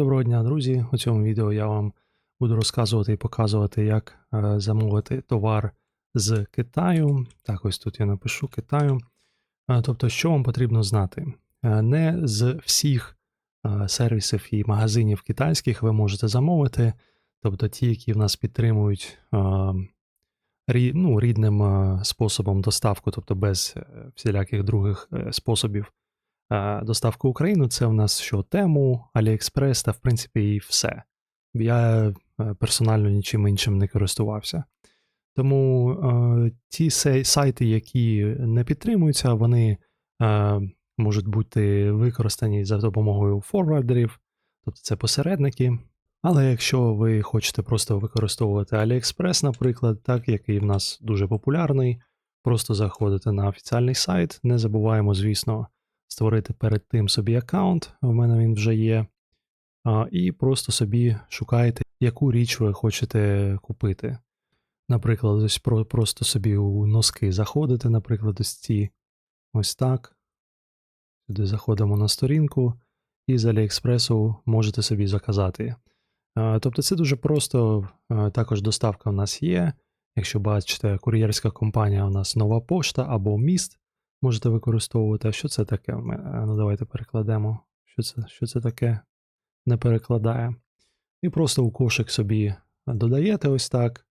Доброго дня, друзі! У цьому відео я вам буду розказувати і показувати, як е, замовити товар з Китаю. Так, ось тут я напишу Китаю. Е, Тобто, що вам потрібно знати? Е, Не з всіх сервісів і магазинів китайських ви можете замовити, тобто ті, які в нас підтримують ну, рідним способом доставку, тобто без всіляких других способів доставку Україну, це в нас що Тему, AliExpress та в принципі і все. Я е, персонально нічим іншим не користувався. Тому е, ті сайти, які не підтримуються, вони е, можуть бути використані за допомогою форвардерів, тобто це посередники. Але якщо ви хочете просто використовувати AliExpress, наприклад, так, який в нас дуже популярний, просто заходите на офіціальний сайт. Не забуваємо, звісно, створити перед тим собі аккаунт. У мене він вже є. І просто собі шукаєте, яку річ ви хочете купити. Наприклад, ось просто собі у носки заходите, наприклад, ось ці ось так. Сюди заходимо на сторінку, і з Аліекспресу можете собі заказати. Тобто це дуже просто. Також доставка в нас є. Якщо бачите, кур'єрська компанія у нас нова пошта або міст можете використовувати. А що це таке? Ми- Ну, давайте перекладемо. Що це, що це таке? Не перекладає. І просто у кошик собі додаєте ось так.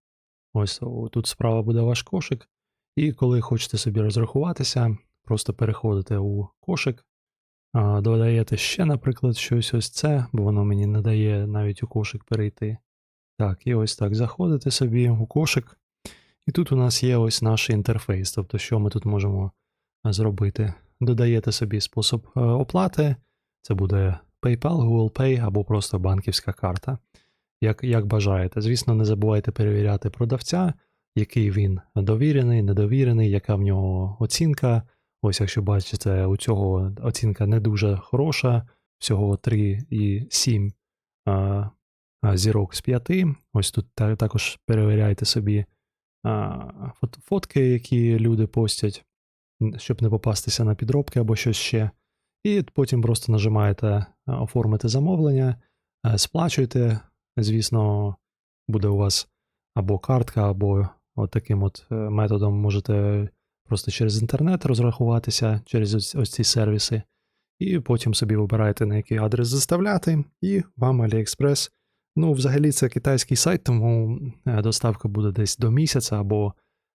Ось тут справа буде ваш кошик. І коли хочете собі розрахуватися, просто переходите у кошик, додаєте ще, наприклад, щось ось це, бо воно мені не дає навіть у кошик перейти. Так, і ось так заходите собі у кошик. І тут у нас є ось наш інтерфейс, тобто, що ми тут можемо зробити. Додаєте собі спосіб е, оплати, це буде PayPal, Google Pay або просто банківська карта. Як, як бажаєте. Звісно, не забувайте перевіряти продавця, який він довірений, недовірений, яка в нього оцінка. Ось, якщо бачите, у цього оцінка не дуже хороша, всього 3,7 а, а, зірок з 5. Ось тут також перевіряйте собі а, фотки, які люди постять, щоб не попастися на підробки або щось ще. І потім просто нажимаєте оформити замовлення, е, сплачуєте. Звісно, буде у вас або картка, або от таким от е, методом можете просто через інтернет розрахуватися через ось, ці сервіси. І потім собі вибираєте, на який адрес заставляти, і вам AliExpress. Ну, взагалі, це китайський сайт, тому е, доставка буде десь до місяця, або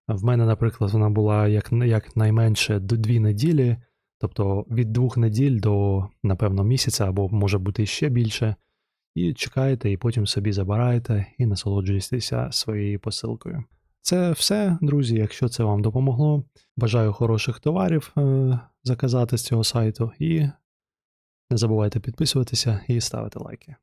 в мене, наприклад, вона була як, як найменше дві неділі, тобто від двох неділь до, напевно, місяця, або може бути ще більше. І чекаєте, і потім собі забираєте і насолоджуєтеся своєю посилкою. Це все, друзі. Якщо це вам допомогло, бажаю хороших товарів е- заказати з цього сайту. І не забувайте підписуватися і ставити лайки.